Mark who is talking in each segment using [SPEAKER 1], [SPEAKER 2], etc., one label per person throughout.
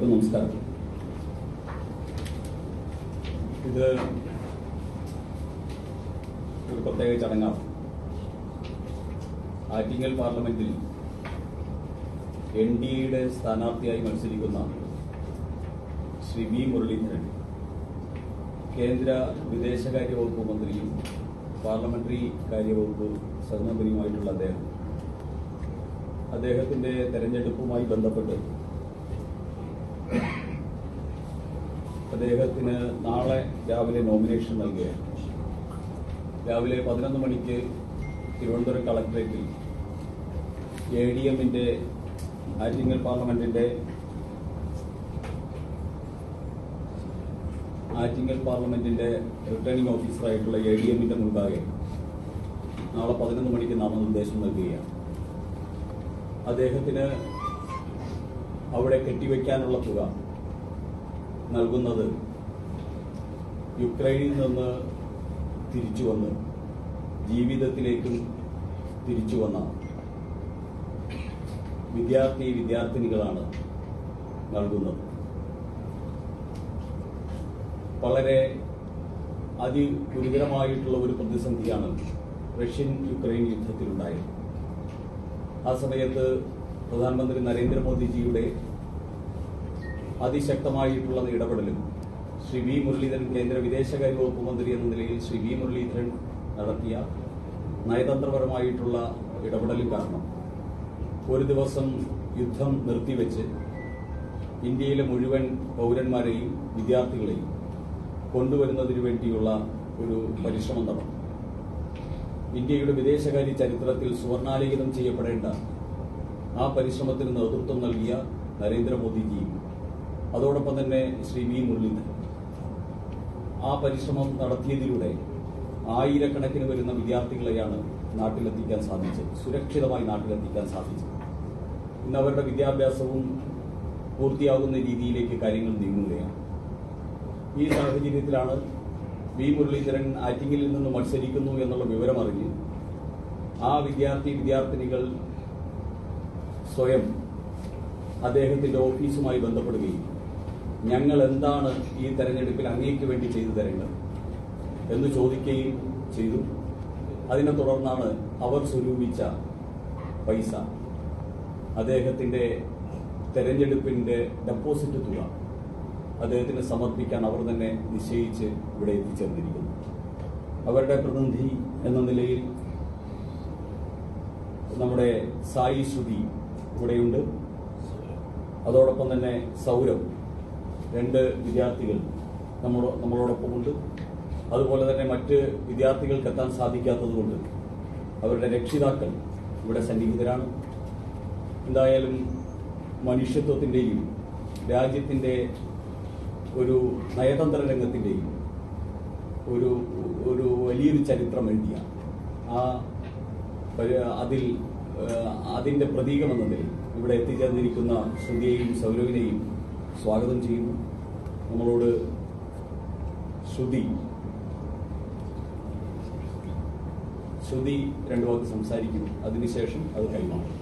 [SPEAKER 1] എല്ലാവർക്കും നമസ്കാരം. ഇത് ഒരു പ്രത്യേക ചടങ്ങാണ്. ആറ്റിങ്ങൽ പാർലമെന്റിൽ എൻ ഡി എയുടെ സ്ഥാനാർത്ഥിയായി മത്സരിക്കുന്ന ശ്രീ വി മുരളീധരൻ കേന്ദ്ര വിദേശകാര്യ വകുപ്പ് മന്ത്രിയും പാർലമെന്ററി കാര്യവകുപ്പ് സഹമന്ത്രിയുമായിട്ടുള്ള അദ്ദേഹം അദ്ദേഹത്തിന്റെ തെരഞ്ഞെടുപ്പുമായി ബന്ധപ്പെട്ട് അദ്ദേഹത്തിന് നാളെ രാവിലെ നോമിനേഷൻ നൽകുകയാണ്. രാവിലെ പതിനൊന്ന് മണിക്ക് തിരുവനന്തപുരം കളക്ടറേറ്റിൽ എ ഡി എമ്മിന്റെ ആറ്റിങ്ങൽ പാർലമെന്റിന്റെ ആറ്റിങ്ങൽ പാർലമെന്റിന്റെ റിട്ടേണിംഗ് ഓഫീസറായിട്ടുള്ള എ ഡി എമ്മിന്റെ മുൻപാകെ നാളെ പതിനൊന്ന് മണിക്ക് നാമനിർദ്ദേശം നൽകുകയാണ്. അദ്ദേഹത്തിന് അവിടെ കെട്ടിവെക്കാനുള്ള തുക നൽകുന്നത്. യുക്രൈനിൽ നിന്ന് തിരിച്ചു വന്ന് ജീവിതത്തിലേക്കും തിരിച്ചു വന്ന വിദ്യാർത്ഥി വിദ്യാർത്ഥിനികളാണ് നൽകുന്നത്. വളരെ അതിഗുരുതരമായിട്ടുള്ള ഒരു പ്രതിസന്ധിയാണ് റഷ്യൻ യുക്രൈൻ യുദ്ധത്തിലുണ്ടായത്. ആ സമയത്ത് പ്രധാനമന്ത്രി നരേന്ദ്രമോദിജിയുടെ അതിശക്തമായിട്ടുള്ള ഇടപെടലും. ശ്രീ വി മുരളീധരൻ കേന്ദ്ര വിദേശകാര്യ വകുപ്പ് മന്ത്രി എന്ന നിലയിൽ ശ്രീ വി മുരളീധരൻ നടത്തിയ നയതന്ത്രപരമായിട്ടുള്ള ഇടപെടലും കാരണം. ഒരു ദിവസം യുദ്ധം നിർത്തിവെച്ച് ഇന്ത്യയിലെ മുഴുവൻ പൗരന്മാരെയും വിദ്യാർത്ഥികളെയും കൊണ്ടുവരുന്നതിനു വേണ്ടിയുള്ള ഒരു പരിശ്രമം നടന്നു. ഇന്ത്യയുടെ വിദേശകാര്യ ചരിത്രത്തിൽ സുവർണാലിഖിതം ചെയ്യപ്പെടേണ്ട ആ പരിശ്രമത്തിന് നേതൃത്വം നൽകിയ നരേന്ദ്രമോദിജിയും അതോടൊപ്പം തന്നെ ശ്രീ വി മുരളീധരൻ. ആ പരിശ്രമം നടത്തിയതിലൂടെ ആയിരക്കണക്കിന് വരുന്ന വിദ്യാർത്ഥികളെയാണ് നാട്ടിലെത്തിക്കാൻ സാധിച്ചത്. സുരക്ഷിതമായി നാട്ടിലെത്തിക്കാൻ സാധിച്ചത്. ഇന്ന് അവരുടെ വിദ്യാഭ്യാസവും പൂർത്തിയാകുന്ന രീതിയിലേക്ക് കാര്യങ്ങൾ നീങ്ങുകയാണ്. ഈ സാഹചര്യത്തിലാണ് വി മുരളീധരൻ ആറ്റിങ്ങിൽ നിന്ന് മത്സരിക്കുന്നു എന്നുള്ള വിവരമറിഞ്ഞ് ആ വിദ്യാർത്ഥി വിദ്യാർത്ഥിനികൾ സ്വയം അദ്ദേഹത്തിന്റെ ഓഫീസുമായി ബന്ധപ്പെടുകയും ഞങ്ങൾ എന്താണ് ഈ തെരഞ്ഞെടുപ്പിൽ അങ്ങേക്ക് വേണ്ടി ചെയ്തു തരേണ്ടത് എന്ന് ചോദിക്കുകയും ചെയ്തു. അതിനെ തുടർന്നാണ് അവർ സ്വരൂപിച്ച പൈസ. അദ്ദേഹത്തിന്റെ തെരഞ്ഞെടുപ്പിന്റെ ഡെപ്പോസിറ്റ് തുക അദ്ദേഹത്തിന് സമർപ്പിക്കാൻ അവർ തന്നെ നിശ്ചയിച്ച് ഇവിടെ എത്തിച്ചേർന്നിരിക്കുന്നു. അവരുടെ പ്രതിനിധി എന്ന നിലയിൽ നമ്മുടെ സായി ശ്രുതി ഇവിടെയുണ്ട്. അതോടൊപ്പം തന്നെ സൗരവ് രണ്ട് വിദ്യാർത്ഥികൾ നമ്മളോടൊപ്പം നമ്മളോടൊപ്പമുണ്ട് അതുപോലെ തന്നെ മറ്റ് വിദ്യാർത്ഥികൾക്ക് എത്താൻ സാധിക്കാത്തതുകൊണ്ട് അവരുടെ രക്ഷിതാക്കൾ ഇവിടെ സന്നിഹിതരാണ്. എന്തായാലും മനുഷ്യത്വത്തിന്റെയും രാജ്യത്തിന്റെ ഒരു നയതന്ത്ര രംഗത്തിന്റെയും ഒരു ഒരു വലിയൊരു ചരിത്രം എഴുതിയ ആ അതിൽ അതിന്റെ പ്രതീകമെന്നതിൽ ഇവിടെ എത്തിച്ചേർന്നിരിക്കുന്ന ശ്രുതിയെയും സൗരവിനെയും സ്വാഗതം ചെയ്യുന്നു. നമ്മളോട് ശ്രുതി. ശ്രുതി രണ്ടു വാക്ക് സംസാരിക്കും. അതിനുശേഷം അത് കൈമാറും.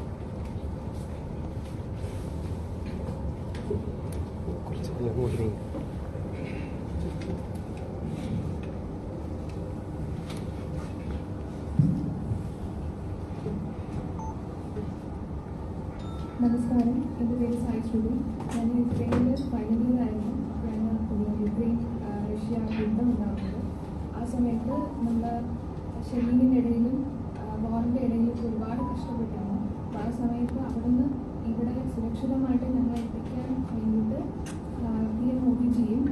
[SPEAKER 2] നമസ്കാരം എന്റെ പേര് സായി ശ്രുതി ഞാൻ യുക്രൈനിൽ ഫൈനൽ ഇയർ ആയിരുന്നു അപ്പോഴാണ് ഒരു യുക്രൈൻ ആ, റഷ്യ ഉണ്ടാകുന്നത് ആ സമയത്ത് നമ്മൾ ഷെല്ലിങ്ങിന്റെ ഇടയിലും വാറിന്റെ ഇടയിലും ഒരുപാട് കഷ്ടപ്പെട്ടിരുന്നു അപ്പോൾ ആ സമയത്ത് അവിടുന്ന് ഇവിടെ സുരക്ഷിതമായിട്ട് ഞങ്ങളെ എത്തിക്കാൻ വേണ്ടിയിട്ട് പി എം മോദിജിയും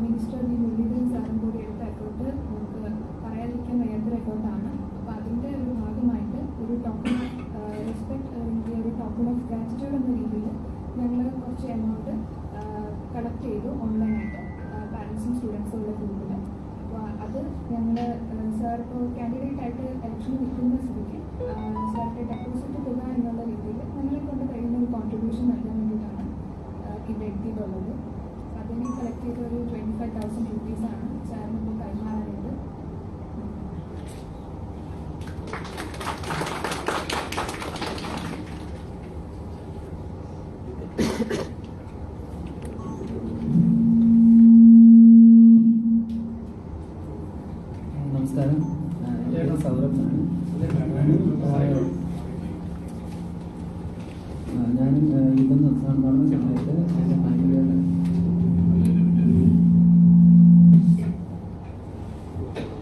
[SPEAKER 2] മിനിസ്റ്റർ വി. മുരളീധരൻ സാറും കൂടി എടുത്ത അക്കൗണ്ട് നമുക്ക് പറയാതിരിക്കാൻ വയ്യാത്തൊരു അക്കൗണ്ടാണ് അപ്പോൾ അതിന്റെ ഒരു ഭാഗമായിട്ട് ഒരു ടോക്കൺ റെസ്പെക്ട് അല്ലെങ്കിൽ ഒരു ടോക്കൺ ഓഫ് ഗ്രാറ്റിറ്റ്യൂഡ് എന്ന രീതിയിൽ ഞങ്ങൾ കുറച്ച് എമൗണ്ട് കളക്ട് ചെയ്തു ഓൺലൈനായിട്ട് പാരൻസും സ്റ്റുഡൻസും ഉള്ള ഗ്രൂപ്പിൽ അപ്പോൾ അത് ഞങ്ങൾ സാർ ഇപ്പോൾ കാൻഡിഡേറ്റ് ആയിട്ട് ഇലക്ഷൻ നിൽക്കുന്ന സ്ഥിതിക്ക് സാറിന്റെ ഡെപ്പോസിറ്റ് തുക എന്നുള്ള
[SPEAKER 3] Thank you.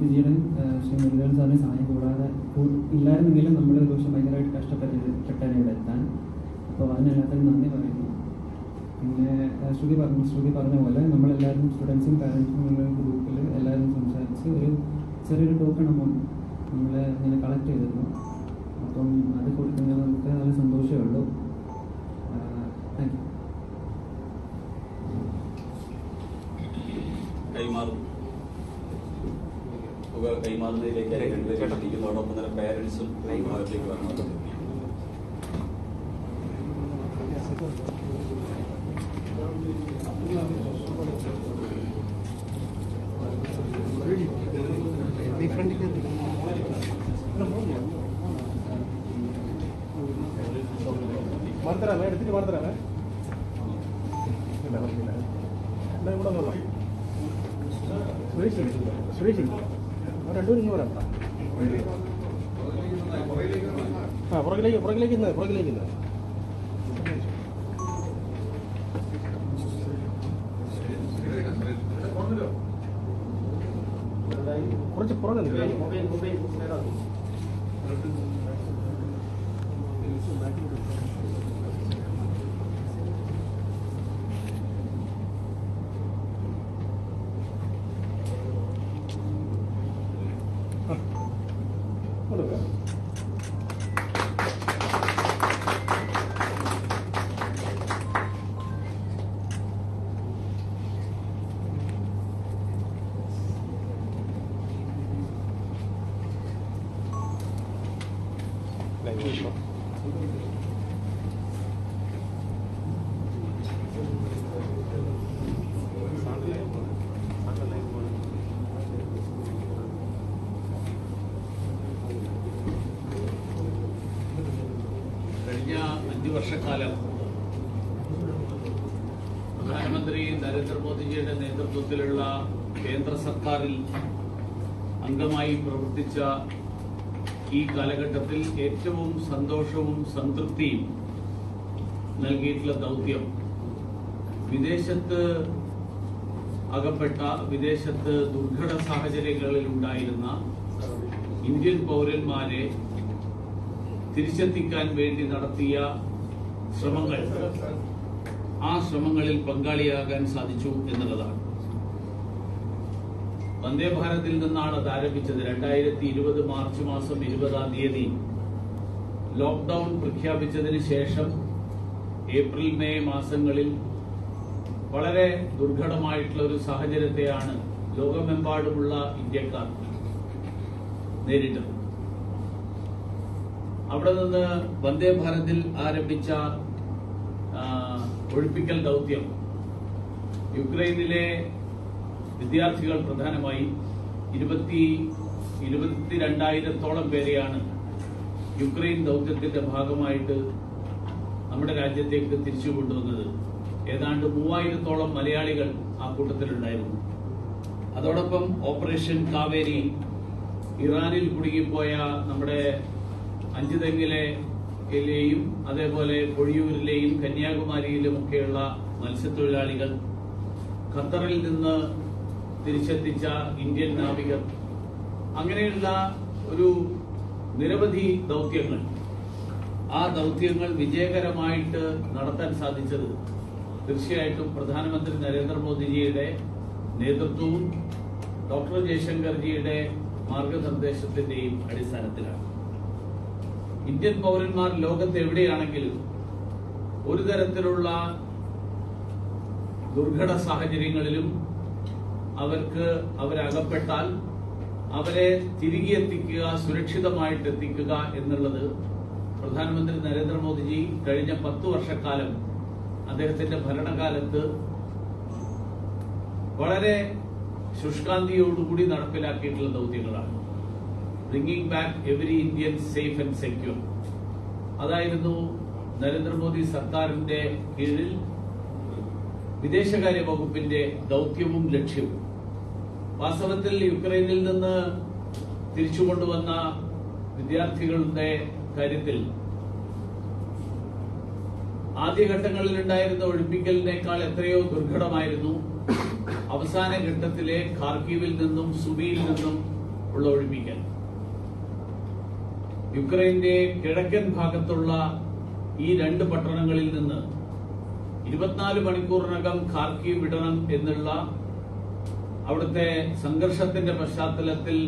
[SPEAKER 3] ആഹ്, ശ്രീ മുരുകൻ സാറിന് സഹായം കൂടാതെ ഇല്ലായിരുന്നെങ്കിലും നമ്മൾ ഒരു ദിവസം ഭയങ്കരമായിട്ട് കഷ്ടപ്പെട്ടിട്ടാണ് ഇവിടെ എത്താൻ. അപ്പോൾ അതിനെല്ലാത്തിനും നന്ദി പറയുന്നു. പിന്നെ ശ്രുതി പറഞ്ഞു ശ്രുതി പറഞ്ഞ പോലെ നമ്മളെല്ലാവരും സ്റ്റുഡൻസും പാരൻസും ഉള്ള ഗ്രൂപ്പിൽ എല്ലാവരും സംസാരിച്ച് ഒരു ചെറിയൊരു ടോക്കൺ എമൗണ്ട് നമ്മൾ ഇങ്ങനെ കളക്ട് ചെയ്തിരുന്നു. അപ്പം അത് കൊടുക്കുന്നത് നമുക്ക് നല്ല സന്തോഷമേ ഉള്ളൂ. താങ്ക് യു
[SPEAKER 1] കൈമാറും. തുക കൈമാറുന്നതിലേക്ക് രണ്ടുപേരും ഇരിക്കുന്നതോടൊപ്പം തന്നെ പേരൻസും ഭാഗത്തേക്ക് വരണം.
[SPEAKER 4] മറത്തരാമേ എടുത്തിട്ട് മറത്തരാമേ ഇല്ല കുഴപ്പമില്ല എന്നാ ഇവിടെ നോക്കാം സുരേഷ് സുരേഷ് രണ്ടുപേരും ഇങ്ങനെ വരാം ആ പുറകിലേക്ക് പുറകിലേക്ക് ഇന്ന് പുറകിലേക്ക് കുറച്ച് പുറകെ നിൽക്കുക കൊടുക്കുക
[SPEAKER 5] കഴിഞ്ഞ വർഷക്കാലം പ്രധാനമന്ത്രി നരേന്ദ്രമോദിജിയുടെ നേതൃത്വത്തിലുള്ള കേന്ദ്ര സർക്കാരിൽ അംഗമായി പ്രവർത്തിച്ച ഈ കാലഘട്ടത്തിൽ ഏറ്റവും സന്തോഷവും സംതൃപ്തിയും നൽകിയിട്ടുള്ള ദൗത്യം വിദേശത്ത് അകപ്പെട്ട വിദേശത്ത് ദുർഘട സാഹചര്യങ്ങളിൽ ഉണ്ടായിരുന്ന ഇന്ത്യൻ പൗരന്മാരെ തിരിച്ചെത്തിക്കാൻ വേണ്ടി നടത്തിയ ശ്രമങ്ങൾ. ആ ശ്രമങ്ങളിൽ പങ്കാളിയാകാൻ സാധിച്ചു എന്നുള്ളതാണ്. വന്ദേ ഭാരതിൽ നിന്നാണ് അത് ആരംഭിച്ചത് രണ്ടായിരത്തി ഇരുപത് മാർച്ച് മാസം ഇരുപതാം തീയതി ലോക്ക്ഡൌൺ പ്രഖ്യാപിച്ചതിന് ശേഷം ഏപ്രിൽ മെയ് മാസങ്ങളിൽ വളരെ ദുർഘടമായിട്ടുള്ള ഒരു സാഹചര്യത്തെയാണ് ലോകമെമ്പാടുമുള്ള ഇന്ത്യക്കാർ നേരിട്ടത്. അവിടെ നിന്ന് വന്ദേ ഭാരതിൽ ആരംഭിച്ച ഒഴിപ്പിക്കൽ ദൗത്യം യുക്രൈനിലെ വിദ്യാർത്ഥികൾ പ്രധാനമായി ഇരുപത്തി ഇരുപത്തിരണ്ടായിരത്തോളം പേരെയാണ് യുക്രൈൻ ദൗത്യത്തിന്റെ ഭാഗമായിട്ട് നമ്മുടെ രാജ്യത്തേക്ക് തിരിച്ചു കൊണ്ടുവന്നത്. ഏതാണ്ട് മൂവായിരത്തോളം മലയാളികൾ ആ കൂട്ടത്തിലുണ്ടായിരുന്നു. അതോടൊപ്പം ഓപ്പറേഷൻ കാവേരി ഇറാനിൽ കുടുങ്ങിപ്പോയ നമ്മുടെ അഞ്ചുതെങ്ങിലെ യിലെയും അതേപോലെ പൊഴിയൂരിലെയും കന്യാകുമാരിയിലുമൊക്കെയുള്ള മത്സ്യത്തൊഴിലാളികൾ ഖത്തറിൽ നിന്ന് തിരിച്ചെത്തിച്ച ഇന്ത്യൻ നാവികർ. അങ്ങനെയുള്ള ഒരു നിരവധി ദൗത്യങ്ങൾ. ആ ദൗത്യങ്ങൾ വിജയകരമായിട്ട് നടത്താൻ സാധിച്ചത് തീർച്ചയായിട്ടും പ്രധാനമന്ത്രി നരേന്ദ്രമോദിജിയുടെ നേതൃത്വവും ഡോക്ടർ ജയശങ്കർജിയുടെ മാർഗനിർദ്ദേശത്തിന്റെയും അടിസ്ഥാനത്തിലാണ്. ഇന്ത്യൻ പൗരന്മാർ ലോകത്ത് എവിടെയാണെങ്കിലും ഒരു തരത്തിലുള്ള ദുർഘട സാഹചര്യങ്ങളിലും അവർക്ക് അവരകപ്പെട്ടാൽ അവരെ തിരികെ എത്തിക്കുക സുരക്ഷിതമായിട്ട് എത്തിക്കുക എന്നുള്ളത് പ്രധാനമന്ത്രി നരേന്ദ്രമോദിജി കഴിഞ്ഞ പത്തു വർഷക്കാലം അദ്ദേഹത്തിന്റെ ഭരണകാലത്ത് വളരെ ശുഷ്കാന്തിയോടുകൂടി നടപ്പിലാക്കിയിട്ടുള്ള ദൗത്യങ്ങളാണ്. Bringing back every Indian safe and secure അതായിരുന്നു നരേന്ദ്രമോദി സർക്കാരിന്റെ കീഴിൽ വിദേശകാര്യ വകുപ്പിന്റെ ദൗത്യവും ലക്ഷ്യവും. വാസ്തവത്തിൽ യുക്രൈനിൽ നിന്ന് തിരിച്ചു കൊണ്ടുവന്ന വിദ്യാർത്ഥികളുടെ കാര്യത്തിൽ ആദ്യഘട്ടങ്ങളിൽ ഉണ്ടായിരുന്ന ഒഴിപ്പിക്കലിനേക്കാൾ എത്രയോ ദുർഘടമായിരുന്നു. അവസാന ഘട്ടത്തിലെ ഖാർക്കീവിൽ നിന്നും സുബിയിൽ നിന്നും ഉള്ള ഒഴിപ്പിക്കൽ. യുക്രൈന്റെ കിഴക്കൻ ഭാഗത്തുള്ള ഈ രണ്ട് പട്ടണങ്ങളിൽ നിന്ന് ഇരുപത്തിനാല് മണിക്കൂറിനകം ഖാർക്കീവ് വിടണം എന്നുള്ള അവിടുത്തെ സംഘർഷത്തിന്റെ പശ്ചാത്തലത്തിൽ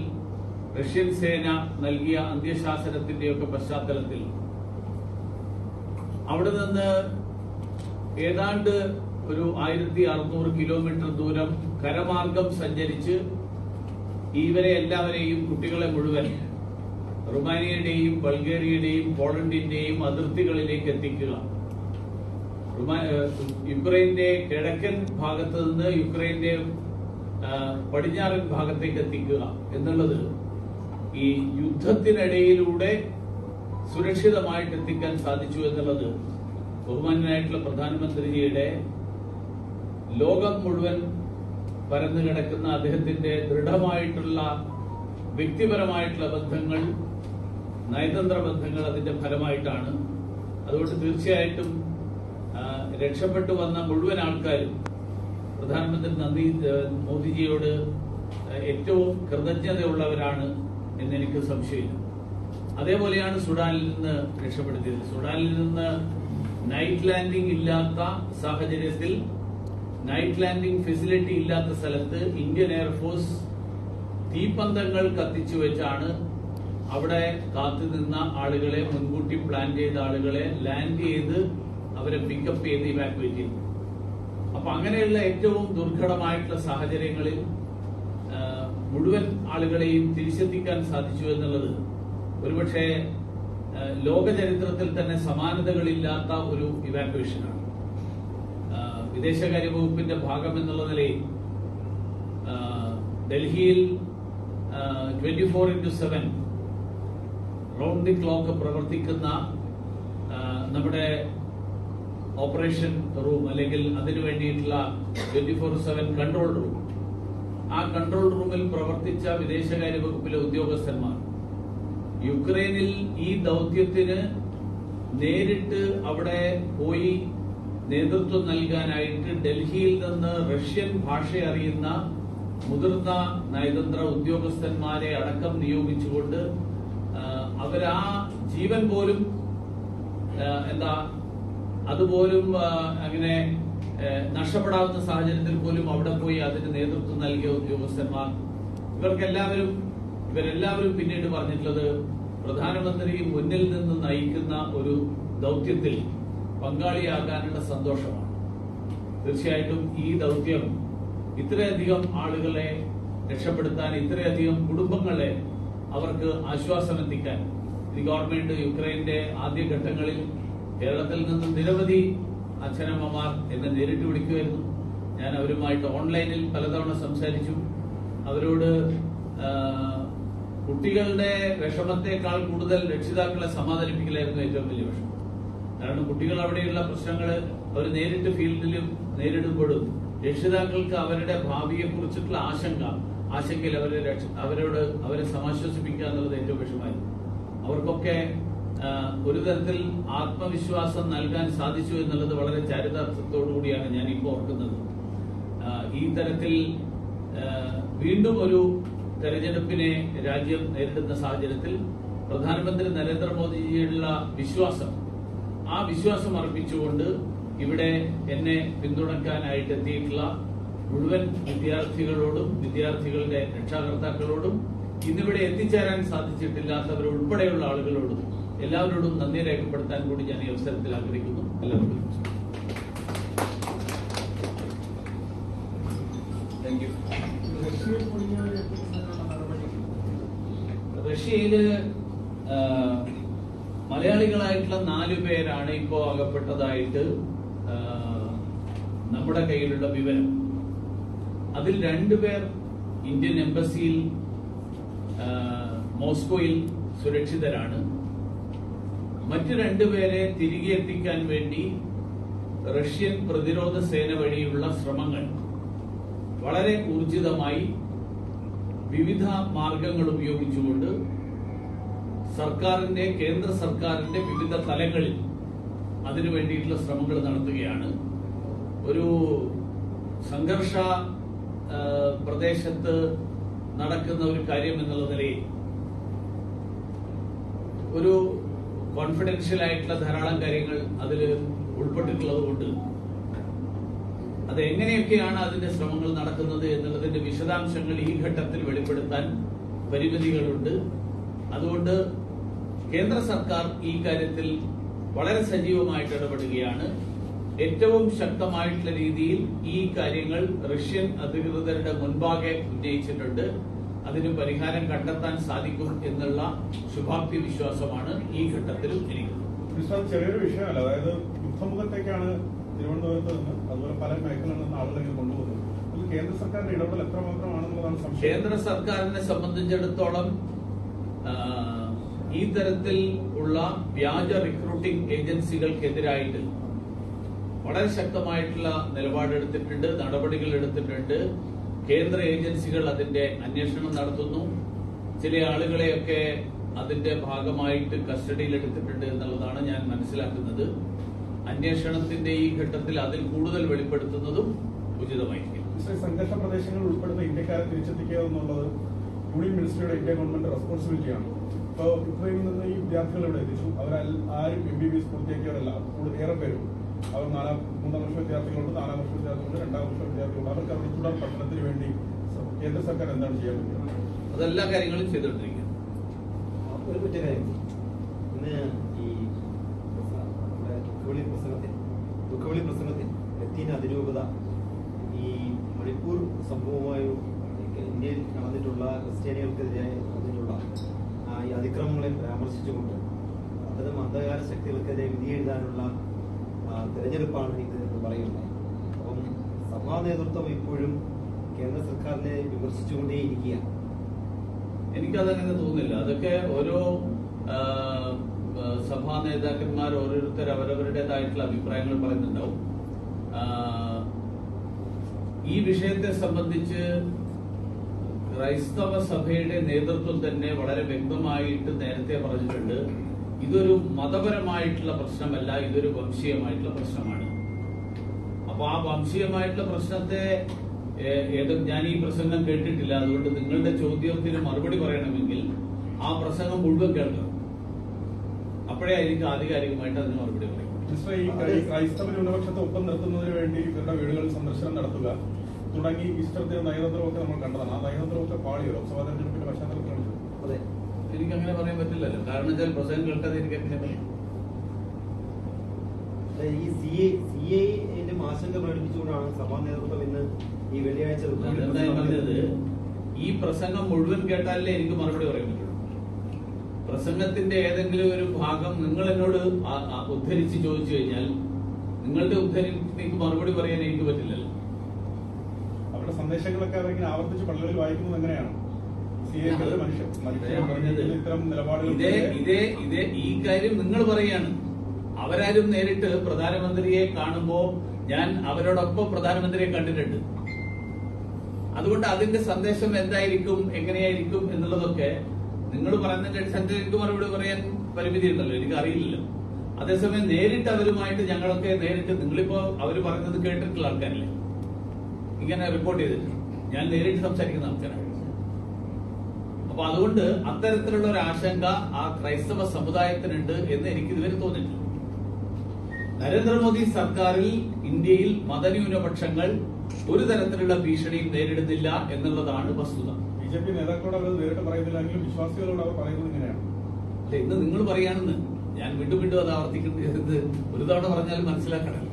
[SPEAKER 5] റഷ്യൻ സേന നൽകിയ അന്ത്യശാസനത്തിന്റെയൊക്കെ പശ്ചാത്തലത്തിൽ അവിടെ നിന്ന് ഏതാണ്ട് ഒരു ആയിരത്തി അറുന്നൂറ് കിലോമീറ്റർ ദൂരം കരമാർഗം സഞ്ചരിച്ച് ഇവരെ എല്ലാവരെയും കുട്ടികളെ മുഴുവൻ റുമാനിയയുടെയും ബൾഗേറിയയുടെയും പോളണ്ടിന്റെയും അതിർത്തികളിലേക്ക് എത്തിക്കുക. യുക്രൈന്റെ കിഴക്കൻ ഭാഗത്ത് നിന്ന് യുക്രൈന്റെ പടിഞ്ഞാറൻ ഭാഗത്തേക്ക് എത്തിക്കുക എന്നുള്ളത് ഈ യുദ്ധത്തിനിടയിലൂടെ സുരക്ഷിതമായിട്ട് എത്തിക്കാൻ സാധിച്ചു എന്നുള്ളത് ബഹുമാനായിട്ടുള്ള പ്രധാനമന്ത്രിജിയുടെ ലോകം മുഴുവൻ പരന്നു കിടക്കുന്ന അദ്ദേഹത്തിന്റെ ദൃഢമായിട്ടുള്ള വ്യക്തിപരമായിട്ടുള്ള ബന്ധങ്ങൾ നയതന്ത്ര ബന്ധങ്ങൾ അതിന്റെ ഫലമായിട്ടാണ്. അതുകൊണ്ട് തീർച്ചയായിട്ടും രക്ഷപ്പെട്ടു വന്ന മുഴുവൻ ആൾക്കാരും പ്രധാനമന്ത്രി നന്ദി മോദിജിയോട് ഏറ്റവും കൃതജ്ഞതയുള്ളവരാണ് എന്നെനിക്ക് സംശയമില്ല. അതേപോലെയാണ് സുഡാനിൽ നിന്ന് രക്ഷപ്പെടുത്തിയത്. സുഡാനിൽ നിന്ന് നൈറ്റ് ലാൻഡിംഗ് ഇല്ലാത്ത സാഹചര്യത്തിൽ നൈറ്റ് ലാൻഡിംഗ് ഫെസിലിറ്റി ഇല്ലാത്ത സ്ഥലത്ത് ഇന്ത്യൻ എയർഫോഴ്സ് തീപ്പന്തങ്ങൾ കത്തിച്ചു വെച്ചാണ് അവിടെ കാത്തു നിന്ന ആളുകളെ മുൻകൂട്ടി പ്ലാൻ ചെയ്ത ആളുകളെ ലാൻഡ് ചെയ്ത് അവരെ പിക്കപ്പ് ചെയ്ത് ഇവാക്യുവേറ്റ് ചെയ്തു. അപ്പൊ അങ്ങനെയുള്ള ഏറ്റവും ദുർഘടമായിട്ടുള്ള സാഹചര്യങ്ങളിൽ മുഴുവൻ ആളുകളെയും തിരിച്ചെത്തിക്കാൻ സാധിച്ചു എന്നുള്ളത് ഒരുപക്ഷെ ലോക ചരിത്രത്തിൽ തന്നെ സമാനതകളില്ലാത്ത ഒരു ഇവാക്യുവേഷനാണ് വിദേശകാര്യ വകുപ്പിന്റെ ഭാഗം എന്നുള്ള നിലയിൽ ഡൽഹിയിൽ twenty four into seven round the clock പ്രവർത്തിക്കുന്ന നമ്മുടെ ഓപ്പറേഷൻ റൂം അല്ലെങ്കിൽ അതിനു വേണ്ടിയിട്ടുള്ള twenty four seven control room. ആ കൺട്രോൾ റൂമിൽ പ്രവർത്തിച്ച വിദേശകാര്യ വകുപ്പിലെ ഉദ്യോഗസ്ഥന്മാർ. യുക്രൈനിൽ ഈ ദൗത്യത്തിന് നേരിട്ട് അവിടെ പോയി നേതൃത്വം നൽകാനായിട്ട് ഡൽഹിയിൽ നിന്ന് റഷ്യൻ ഭാഷ അറിയുന്ന മുതിർന്ന നയതന്ത്ര ഉദ്യോഗസ്ഥന്മാരെ അടക്കം നിയോഗിച്ചുകൊണ്ട് ആ, ജീവൻ പോലും എന്താ അതുപോലും അങ്ങനെ നഷ്ടപ്പെടാവുന്ന സാഹചര്യത്തിൽ പോലും അവിടെ പോയി അതിന് നേതൃത്വം നൽകിയ ഉദ്യോഗസ്ഥന്മാർ ഇവർക്കെല്ലാവരും ഇവരെല്ലാവരും പിന്നീട് പറഞ്ഞിട്ടുള്ളത് പ്രധാനമന്ത്രി മുന്നിൽ നിന്ന് നയിക്കുന്ന ഒരു ദൗത്യത്തിൽ പങ്കാളിയാകാനുള്ള സന്തോഷമാണ്. തീർച്ചയായിട്ടും ഈ ദൗത്യം ഇത്രയധികം ആളുകളെ രക്ഷപ്പെടുത്താൻ ഇത്രയധികം കുടുംബങ്ങളെ അവർക്ക് ആശ്വാസം എത്തിക്കാൻ ഈ ഗവൺമെന്റ് യുക്രൈന്റെ ആദ്യഘട്ടങ്ങളിൽ കേരളത്തിൽ നിന്ന് നിരവധി അച്ഛനമ്മമാർ എന്നെ നേരിട്ട് വിളിക്കുമായിരുന്നു. ഞാൻ അവരുമായിട്ട് ഓൺലൈനിൽ പലതവണ സംസാരിച്ചു. അവരോട് കുട്ടികളുടെ വിഷമത്തെക്കാൾ കൂടുതൽ രക്ഷിതാക്കളെ സമാധാനിപ്പിക്കലായിരുന്നു ഏറ്റവും വലിയ വിഷമം. കാരണം കുട്ടികൾ അവിടെയുള്ള പ്രശ്നങ്ങൾ അവർ നേരിട്ട് ഫീൽഡിലും നേരിടുമ്പോഴും രക്ഷിതാക്കൾക്ക് അവരുടെ ഭാവിയെ കുറിച്ചിട്ടുള്ള ആശങ്ക ആശങ്കയിൽ അവരെ അവരോട് അവരെ സമാശ്വസിപ്പിക്കുക എന്നുള്ളത് ഏറ്റവും വിഷമായിരുന്നു അവർക്കൊക്കെ ഒരു തരത്തിൽ ആത്മവിശ്വാസം നൽകാൻ സാധിച്ചു എന്നുള്ളത് വളരെ ചാരിതാർത്ഥത്തോടു കൂടിയാണ് ഞാൻ ഇപ്പോൾ ഓർക്കുന്നത് ഈ തരത്തിൽ വീണ്ടും ഒരു തെരഞ്ഞെടുപ്പിനെ രാജ്യം നേരിടുന്ന സാഹചര്യത്തിൽ പ്രധാനമന്ത്രി നരേന്ദ്രമോദിജിയുള്ള വിശ്വാസം ആ വിശ്വാസം അർപ്പിച്ചുകൊണ്ട് ഇവിടെ എന്നെ പിന്തുണക്കാനായിട്ട് എത്തിയിട്ടുള്ള മുഴുവൻ വിദ്യാർത്ഥികളോടും വിദ്യാർത്ഥികളുടെ രക്ഷാകർത്താക്കളോടും ഇന്നിവിടെ എത്തിച്ചേരാൻ സാധിച്ചിട്ടില്ലാത്തവരുൾപ്പെടെയുള്ള ആളുകളോടും എല്ലാവരോടും നന്ദി രേഖപ്പെടുത്താൻ കൂടി ഞാൻ ഈ അവസരത്തിൽ ആഗ്രഹിക്കുന്നു. എല്ലാവർക്കും റഷ്യയിൽ മലയാളികളായിട്ടുള്ള നാലു പേരാണ് ഇപ്പോ അകപ്പെട്ടതായിട്ട് നമ്മുടെ കയ്യിലുള്ള വിവരം. അതിൽ രണ്ടുപേർ ഇന്ത്യൻ എംബസിയിൽ മോസ്കോയിൽ സുരക്ഷിതരാണ്. മറ്റു രണ്ടുപേരെ തിരികെ എത്തിക്കാൻ വേണ്ടി റഷ്യൻ പ്രതിരോധ സേന വഴിയുള്ള ശ്രമങ്ങൾ വളരെ ഊർജിതമായി വിവിധ മാർഗങ്ങൾ ഉപയോഗിച്ചുകൊണ്ട് സർക്കാരിന്റെ കേന്ദ്ര സർക്കാരിന്റെ വിവിധ തലങ്ങളിൽ അതിനു വേണ്ടിയിട്ടുള്ള ശ്രമങ്ങൾ നടത്തുകയാണ്. ഒരു സംഘർഷ പ്രദേശത്ത് നടക്കുന്ന ഒരു കാര്യം എന്നുള്ള നിലയിൽ ഒരു കോൺഫിഡൻഷ്യൽ ആയിട്ടുള്ള ധാരാളം കാര്യങ്ങൾ അതിൽ ഉൾപ്പെട്ടിട്ടുള്ളത് കൊണ്ട് അത് എങ്ങനെയൊക്കെയാണ് അതിന്റെ ശ്രമങ്ങൾ നടക്കുന്നത് എന്നുള്ളതിന്റെ വിശദാംശങ്ങൾ ഈ ഘട്ടത്തിൽ വെളിപ്പെടുത്താൻ പരിമിതികളുണ്ട്. അതുകൊണ്ട് കേന്ദ്ര സർക്കാർ ഈ കാര്യത്തിൽ വളരെ സജീവമായിട്ട് ഇടപെടുകയാണ്. ഏറ്റവും ശക്തമായിട്ടുള്ള രീതിയിൽ ഈ കാര്യങ്ങൾ റഷ്യൻ അധികൃതരുടെ മുൻപാകെ ഉന്നയിച്ചിട്ടുണ്ട്. അതിന് പരിഹാരം കണ്ടെത്താൻ സാധിക്കും എന്നുള്ള ശുഭാപ്തി വിശ്വാസമാണ് ഈ ഘട്ടത്തിലും
[SPEAKER 6] വിശ്വാസം ചെറിയൊരു വിഷയമല്ല. അതായത് യുദ്ധമുഖത്തേക്കാണ് തിരുവനന്തപുരത്ത് നിന്ന് അതുപോലെ പല മേഖലകളിൽ നിന്ന് ആളുകളെ കൊണ്ടുപോകുന്നത്. കേന്ദ്ര സർക്കാരിന്റെ ഇടപെടൽ എത്രമാത്രമാണെന്നുള്ളതാണ് സംശയം.
[SPEAKER 5] കേന്ദ്ര സർക്കാരിനെ സംബന്ധിച്ചിടത്തോളം ഈ തരത്തിൽ ഉള്ള വ്യാജ റിക്രൂട്ടിംഗ് ഏജൻസികൾക്കെതിരായിട്ട് വളരെ ശക്തമായിട്ടുള്ള നിലപാടെടുത്തിട്ടുണ്ട് നടപടികൾ എടുത്തിട്ടുണ്ട് കേന്ദ്ര ഏജൻസികൾ അതിന്റെ അന്വേഷണം നടത്തുന്നു. ചില ആളുകളെയൊക്കെ അതിന്റെ ഭാഗമായിട്ട് കസ്റ്റഡിയിൽ എടുത്തിട്ടുണ്ട് എന്നുള്ളതാണ് ഞാൻ മനസ്സിലാക്കുന്നത്. അന്വേഷണത്തിന്റെ ഈ ഘട്ടത്തിൽ അതിൽ കൂടുതൽ വെളിപ്പെടുത്തുന്നതും ഉചിതമായിരിക്കും.
[SPEAKER 6] സംഘർഷ പ്രദേശങ്ങൾ ഉൾപ്പെടുന്ന ഇന്ത്യക്കാരെ തിരിച്ചെത്തിക്കുക എന്നുള്ളത് യൂണിയൻ മിനിസ്ട്രിയുടെ ഇന്ത്യ ഗവൺമെന്റ് റെസ്പോൺസിബിലിറ്റിയാണ്. ഇപ്പോൾ യുക്രൈനിൽ നിന്ന് ഈ വിദ്യാർത്ഥികൾ ഇവിടെ എത്തിച്ചു. അവർ ആരും എം ബി ബി എസ് പൂർത്തിയാക്കിയവരല്ല. കൂടുതൽ ഏറെ പേരും. അവർ നാലാം മൂന്നാം വർഷ വിദ്യാർത്ഥികളുണ്ട് നാലാം വർഷ വിദ്യാർത്ഥികളുണ്ട് രണ്ടാം വർഷ വിദ്യാർത്ഥികളുണ്ട്. അവർക്ക് അവരുടെ തുടർ പഠനത്തിന് വേണ്ടി കേന്ദ്ര സർക്കാർ എന്താണ് ചെയ്യാൻ പറ്റുക
[SPEAKER 5] അതെല്ലാ കാര്യങ്ങളും ചെയ്തുകൊണ്ടിരിക്കുക
[SPEAKER 7] ഒരു മറ്റേ കാര്യം. ഇന്ന് ഈ ദുഃഖവിളി പ്രസംഗത്തിൽ ദുഃഖവിളി പ്രസംഗത്തിൽ ലത്തീൻ അതിരൂപത ഈ മണിപ്പൂർ സംഭവവുമായി ഇന്ത്യയിൽ നടന്നിട്ടുള്ള ക്രിസ്ത്യാനികൾക്കെതിരെ നടന്നിട്ടുള്ള ആ ഈ അതിക്രമങ്ങളെ പരാമർശിച്ചുകൊണ്ട് അത്തരം അന്ധകാര ശക്തികൾക്കെതിരെ വിധി എഴുതാനുള്ള തെരഞ്ഞെടുപ്പാണ് ഇത് എന്ന് പറയുന്നത്. അപ്പം സഭാ നേതൃത്വം ഇപ്പോഴും കേന്ദ്ര സർക്കാരിനെ വിമർശിച്ചുകൊണ്ടേയിരിക്കുകയാണ്
[SPEAKER 5] എനിക്കതങ്ങനെ തോന്നില്ല അതൊക്കെ ഓരോ സഭാ നേതാക്കന്മാർ ഓരോരുത്തർ അവരവരുടേതായിട്ടുള്ള അഭിപ്രായങ്ങൾ പറയുന്നുണ്ടാവും. ഈ വിഷയത്തെ സംബന്ധിച്ച് ക്രൈസ്തവ സഭയുടെ നേതൃത്വം തന്നെ വളരെ വ്യക്തമായിട്ട് നേരത്തെ പറഞ്ഞിട്ടുണ്ട്. ഇതൊരു മതപരമായിട്ടുള്ള പ്രശ്നമല്ല ഇതൊരു വംശീയമായിട്ടുള്ള പ്രശ്നമാണ്. അപ്പൊ ആ വംശീയമായിട്ടുള്ള പ്രശ്നത്തെ ഞാൻ ഈ പ്രസംഗം കേട്ടിട്ടില്ല. അതുകൊണ്ട് നിങ്ങളുടെ ചോദ്യത്തിന് മറുപടി പറയണമെങ്കിൽ ആ പ്രസംഗം മുഴുവൻ കേൾക്കണം. അപ്പോഴേ ആയിരിക്കും ആധികാരികമായിട്ട് അതിന് മറുപടി പറയും.
[SPEAKER 6] ക്രൈസ്തവ ന്യൂനപക്ഷത്തെ ഒപ്പം നിർത്തുന്നതിന് വേണ്ടി ഇവരുടെ വീടുകളിൽ സന്ദർശനം നടത്തുക തുടങ്ങി ഇഷ്ടത്തിന് നയതന്ത്രമൊക്കെ നമ്മൾ കണ്ടതാണ്. ആ നയതന്ത്രമൊക്കെ പാളിയോ? ലോക്സഭാ തെരഞ്ഞെടുപ്പിന്റെ പശ്ചാത്തലത്തിലാണ്
[SPEAKER 7] അതെ.
[SPEAKER 5] എനിക്ക് അങ്ങനെ പറയാൻ പറ്റില്ലല്ലോ. കാരണം വെച്ചാൽ പ്രസംഗം കേൾക്കാതെ എനിക്ക് എങ്ങനെ പറയും?
[SPEAKER 7] ഈ സി എ സി എന്റെ ആശങ്ക പ്രകടിപ്പിച്ചുകൊണ്ടാണ് സഭാ നേതൃത്വം ഇന്ന് ഈ വെള്ളിയാഴ്ച
[SPEAKER 5] പറഞ്ഞത്? ഈ പ്രസംഗം മുഴുവൻ കേട്ടാലേ എനിക്ക് മറുപടി പറയാൻ പറ്റുള്ളൂ പ്രസംഗത്തിന്റെ ഏതെങ്കിലും ഒരു ഭാഗം നിങ്ങൾ എന്നോട് ഉദ്ധരിച്ച് ചോദിച്ചു കഴിഞ്ഞാൽ നിങ്ങളുടെ ഉദ്ധരിക്ക് മറുപടി പറയാൻ എനിക്ക് പറ്റില്ലല്ലോ.
[SPEAKER 6] അവരുടെ സന്ദേശങ്ങളൊക്കെ അവരിങ്ങനെ ആവർത്തിച്ച് പള്ളികളിൽ വായിക്കുന്നത് എങ്ങനെയാണ്?
[SPEAKER 5] ഇതേ ഇതേ ഇതേ ഈ കാര്യം നിങ്ങൾ പറയാണ്. അവരാരും നേരിട്ട് പ്രധാനമന്ത്രിയെ കാണുമ്പോ ഞാൻ അവരോടൊപ്പം പ്രധാനമന്ത്രിയെ കണ്ടിട്ടുണ്ട്. അതുകൊണ്ട് അതിന്റെ സന്ദേശം എന്തായിരിക്കും എങ്ങനെയായിരിക്കും എന്നുള്ളതൊക്കെ നിങ്ങൾ പറയുന്നതിന്റെ അടിസ്ഥാനത്തിൽ എനിക്ക് മറുപടി പറയാൻ പരിമിതി ഉണ്ടല്ലോ എനിക്ക് അറിയില്ലല്ലോ. അതേസമയം നേരിട്ട് അവരുമായിട്ട് ഞങ്ങളൊക്കെ നേരിട്ട് നിങ്ങളിപ്പോ അവർ പറഞ്ഞത് കേട്ടിട്ടുള്ള ആൾക്കാരല്ലേ? ഇങ്ങനെ റിപ്പോർട്ട് ചെയ്തിട്ട് ഞാൻ നേരിട്ട് സംസാരിക്കുന്ന ആൾക്കാരാണ്. അപ്പൊ അതുകൊണ്ട് അത്തരത്തിലുള്ള ഒരു ആശങ്ക ആ ക്രൈസ്തവ സമുദായത്തിനുണ്ട് എന്ന് എനിക്ക് ഇതുവരെ തോന്നിയിട്ടുണ്ട് നരേന്ദ്രമോദി സർക്കാരിൽ ഇന്ത്യയിൽ മതന്യൂനപക്ഷങ്ങൾ ഒരു തരത്തിലുള്ള ഭീഷണിയും നേരിടുന്നില്ല എന്നുള്ളതാണ് വസ്തുത.
[SPEAKER 6] ബി ജെ പി നേതാക്കളോട് അവർ നേരിട്ട് പറയുന്നില്ലെങ്കിലും വിശ്വാസികളോട് അവർ പറയുന്നത് ഇങ്ങനെയാണ്.
[SPEAKER 5] അല്ല, ഇന്ന് നിങ്ങൾ പറയാണെന്ന് ഞാൻ വീണ്ടും വീണ്ടും അത് ആവർത്തിക്കുന്നത് ഒരു തവണ പറഞ്ഞാൽ മനസ്സിലാക്കണം